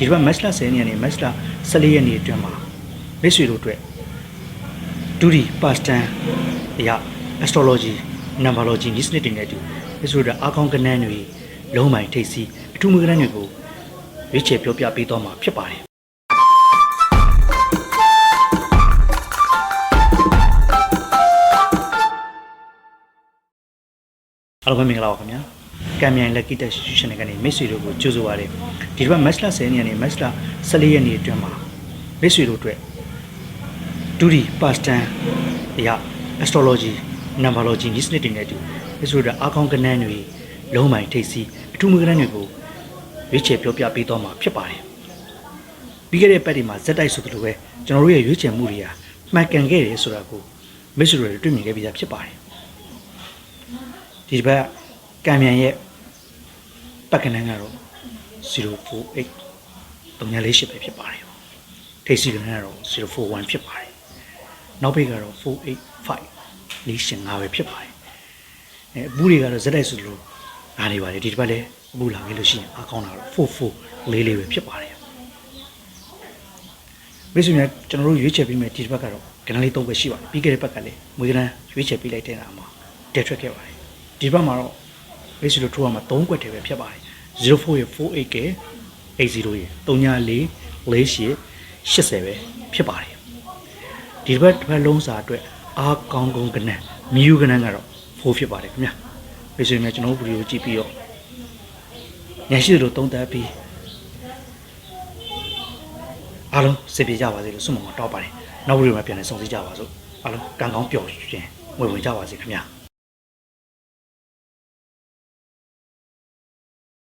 ဒီတစ်ပတ် match လ10ရက်နေ့ match လ14ရက်နေ့အတွင်းမှာမိတ်ဆွေတို့အတွက်ဒူဒီပါစတန်အရာ astrology numerology နည်းစနစ်တွေနဲ့အတူမိတ်ဆွေတို့အတွက်အားကောင်းကဏ္ဍတွေလုံးမိုင်ထိပ်စီးအထူးမကဏ္ဍတွေကိုရွေးချယ်ပြောပြပေးသွားမှာဖြစ်ပါတယ်အားလုံးပဲမင်္ဂလာပါခင်ဗျာ ကံမြိုင် lucky dash channel ကနေမိတ်ဆွေတို့ကိုကြိုဆိုပါရစေဒီတစ်ပတ် match လ10ရက်နေ့ match လ14ရက်နေ့အတွင်းမှာမိတ်ဆွေတို့အတွက်ဒူဒီပါစတန်အရာ astrology numerology နည်းစနစ်တွေနဲ့အတူမိတ်ဆွေတို့အတွက်အားကောင်းကဏ္ဍတွေလုံးမိုင်ထိပ်စီးအထူးမကဏ္ဍတွေကိုရွေးချယ်ပြောပြပေးသွားမှာဖြစ်ပါတယ်ပြီးခဲ့တဲ့ပတ်ဒီမှာဇက်တိုက်ဆိုသလိုပဲကျွန်တော်တို့ရဲ့ရွေးချယ်မှုတွေဟာမှန်ကန်ခဲ့တယ်ဆိုတာကိုမိတ်ဆွေတို့တွေတွေ့မြင်ခဲ့ပြီးသားဖြစ်ပါတယ်ဒီတစ်ပတ် ကံမြန်ရဲ့ပတ်ကနန်းကတော့048 348ပဲဖြစ်ပါတယ်ထိပ်စီကနန်းကတော့041ဖြစ်ပါတယ်နောက်ဘေးကတော့485လေးရှင်5ပဲဖြစ်ပါတယ်အဲအပူတွေကတော့ဇက်တိုက်ဆိုလို့လာနေပါတယ်ဒီတစ်ပတ်လည်းအပူလာခဲ့လို့ရှိရင်အားကောင်းတာတော့44လေးလေးပဲဖြစ်ပါတယ်မိတ်ဆွေများကျွန်တော်တို့ရွေးချယ်ပြီးမယ်ဒီတစ်ပတ်ကတော့ကဏ္ဍလေး၃ပဲရှိပါတယ်ပြီးခဲ့တဲ့ဘက်ကလည်းမွေးကဏ္ဍရွေးချယ်ပြီးလိုက်တဲ့အခါမှာတက်ထွက်ခဲ့ပါတယ်ဒီဘက်မှာတော့ base လို့ထိုးရမှာ3ကွက်တည်းပဲဖြစ်ပါတယ်04ရ 48k 80ရ34 48 80ပဲဖြစ်ပါတယ်ဒီဘက်တစ်ဘက်လုံးစာအတွက်အားကောင်းကောင်းကနန်းမြယူကနန်းကတော့4ဖြစ်ပါတယ်ခင်ဗျာ base နဲ့ကျွန်တော်ဗီဒီယိုကြည့်ပြီးတော့ညရှိလို့သုံးသပ်ပြီးအားလုံးစေပြေကြပါစေလို့ဆုမွန်တောက်ပါတယ်နောက်ဗီဒီယိုမှာပြန်လည်ဆုံစည်းကြပါစို့အားလုံးကံကောင်းပျော်ရွှင်ဝင်ဝင်ကြပါစေခင်ဗျာ